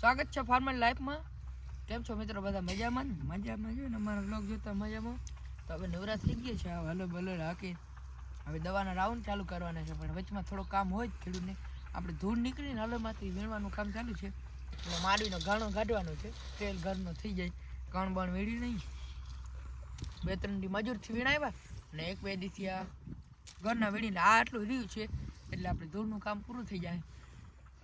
સ્વાગત છે ફાર્મર લાઈફમાં. કેમ છો મિત્રો? બધા મજામાં મજામાં જો ને? અમારા બ્લોગ જોતા મજામાં. તો હવે નવરા થઈ ગયા છે. હલો બલો હાકી હવે દવાના રાઉન્ડ ચાલુ કરવાના છે. પણ વચમાં થોડું કામ હોય જ ખેડૂતને. આપણે ધૂળ નીકળીને હલોમાંથી વીણવાનું કામ ચાલુ છે. એટલે માંડવીનો ગાણો કાઢવાનો છે. તેલ ઘરનો થઈ જાય. કણ બણ વીણી નહીં. બે ત્રણ દી મજૂરથી વીણાવ્યા અને એક બે દીથી આ ઘરના વીણીને આટલું રહ્યું છે. એટલે આપણે ધૂળનું કામ પૂરું થઈ જાય.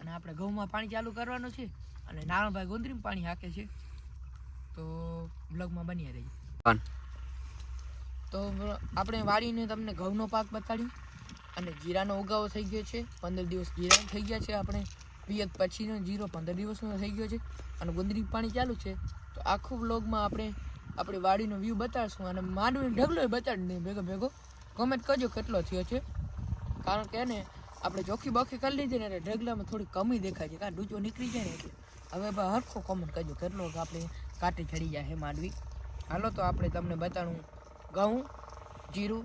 અને આપણે ઘઉંમાં પાણી ચાલુ કરવાનું છે અને નારણભાઈ ગોંદરીમાં પાણી હાકે છે. તો બ્લોગમાં બન્યા રહીએ તો આપણે વાળીને તમને ઘઉંનો પાક બતાડ્યું અને જીરાનો ઉગાવો થઈ ગયો છે. પંદર દિવસ જીરા થઈ ગયા છે આપણે. પિયત પછીનો જીરો પંદર દિવસનો થઈ ગયો છે. અને ગુંદરી પાણી ચાલુ છે. તો આખું બ્લોગમાં આપણે આપણી વાડીનો વ્યૂ બતાડશું અને માંડવીનો ઢગલો બતાડી ભેગો ભેગો કોમેન્ટ કરજો કેટલો થયો છે. કારણ કે ને આપણે ચોખ્ખી બોખી કરી લીધી ને એટલે ઢગલામાં થોડી કમી દેખાય છે કારણ ડૂચો નીકળી જાય ને એટલે. હવે ભાઈ હરખો કોમન કરજો, કેટલો આપણે કાંટે ચડી જાય હે માંડવી. હાલો તો આપણે તમને બતાડું ઘઉં, જીરું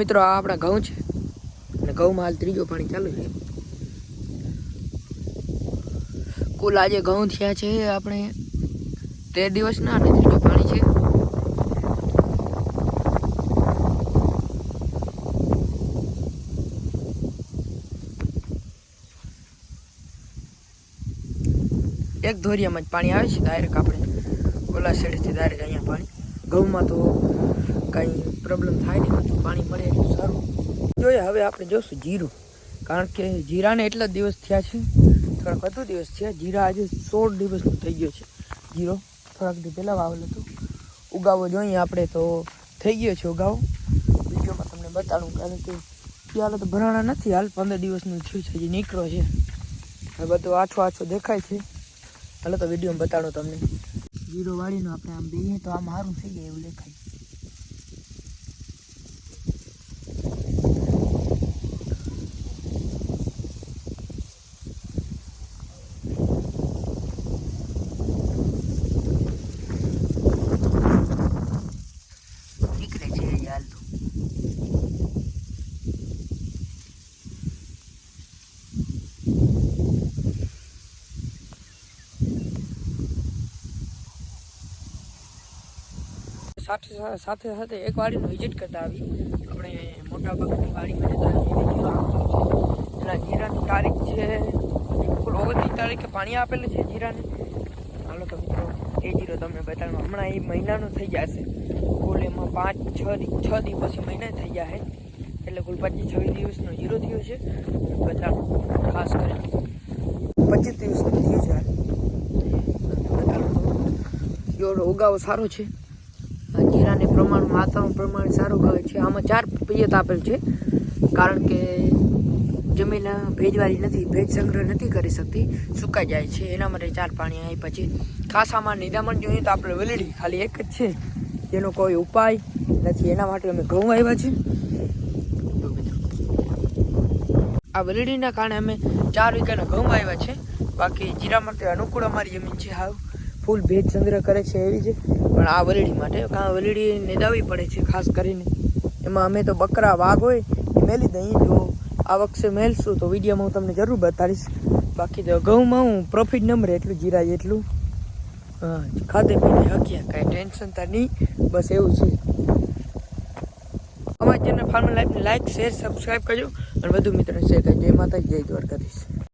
મિત્રો, આ આપણા ઘઉં છે. અને ઘઉંમાં હાલ ત્રીજો પાણી ચાલુ છે. કુલ આજે ઘઉં થયા છે આપણે તેર દિવસના અને ત્રીજો પાણી છે. એક ધોરિયામાં જ પાણી આવે છે ડાયરેક્ટ આપણે ઓલા શેડથી ડાયરેક્ટ અહીંયા પાણી. ઘઉંમાં તો કંઈ પ્રોબ્લેમ થાય નહીં પાણી મળે એટલું સારું. જોઈએ, હવે આપણે જોશું જીરું. કારણ કે જીરાને એટલા દિવસ થયા છે, થોડાક વધુ દિવસ થયા. જીરા આજે સોળ દિવસનું થઈ ગયો છે. જીરો થોડાક દી પહેલાં વાવેલું હતું. ઉગાવો જોઈએ આપણે તો થઈ ગયો છે ઉગાવો. વિડીયોમાં તમને બતાડું કારણ કે ત્યારે તો ભરાણા નથી. હાલ પંદર દિવસનું થયું છે જે નીકળો છે. હવે બધું આછો આછો દેખાય છે. હાલો તો વિડીયોમાં બતાડો તમને. જીરો વાળીનો આપણે આમ બેહીએ તો આમ સારું થઈ જાય એવું દેખાય. સાથે સાથે સાથે એક વાડીનો વિઝિટ કરતા આવી. આપણે મોટા ભાગની વાડીમાં જતા એના જીરાની તારીખ છે કુલ ઓગણત્રીસ તારીખે પાણી આપેલું છે જીરાને. હાલો તો મિત્રો, એ જીરો તમને બતાડવા હમણાં એ મહિનાનું થઈ જશે. કુલ એમાં પાંચ, છ છ દિવસ મહિના થઈ જશે એટલે કુલ પચીસ, છવ્વીસ દિવસનો જીરો થયો છે. બતાડું ખાસ કરીને. પચીસ દિવસનો થયો છે. બતાડું ઉગાવો સારો છે. જીરાને પ્રમાણ માતાનું પ્રમાણ સારું કહે છે. આમાં ચાર પિયત આપેલ છે. કારણ કે જમીન ભેજવાળી નથી, ભેજ સંગ્રહ નથી કરી શકતી. સુકાઈ જાય છે. એના માટે ચાર પાણી આવી પછી ખાસ આમાં નિદામણ જોઈએ તો આપણે વેલડી, ખાલી એક જ છે. જેનો કોઈ ઉપાય નથી. એના માટે અમે ઘઉં આવ્યા છે. આ વેલડીના કારણે અમે ચાર વીઘાના ઘઉં આવ્યા છે. બાકી જીરા માટે અનુકૂળ અમારી જમીન છે હાવ. ફૂલ ભેજ સંગ્રહ કરે છે એવી છે પણ આ વલડી માટે કાં વલડી નિદાવી પડે છે ખાસ કરીને. એમાં અમે તો બકરા, વાઘ હોય, એ મેલી દઈએ. જો આ વખતે મેલશું તો વિડીયોમાં હું તમને જરૂર બતાડીશ બાકી તો ઘઉંમાં હું પ્રોફિટ નંબર એટલું, જીરા જેટલું. હા, ખાધે પીને હક્યા કાંઈ ટેન્શન તો નહીં. બસ એવું છે. અમારી channel farm life like share subscribe કરજો. અને વધુ મિત્રોને શેર કરજો. એ માતા જય દ્વારકાધીશ.